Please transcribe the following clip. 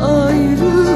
ayrı.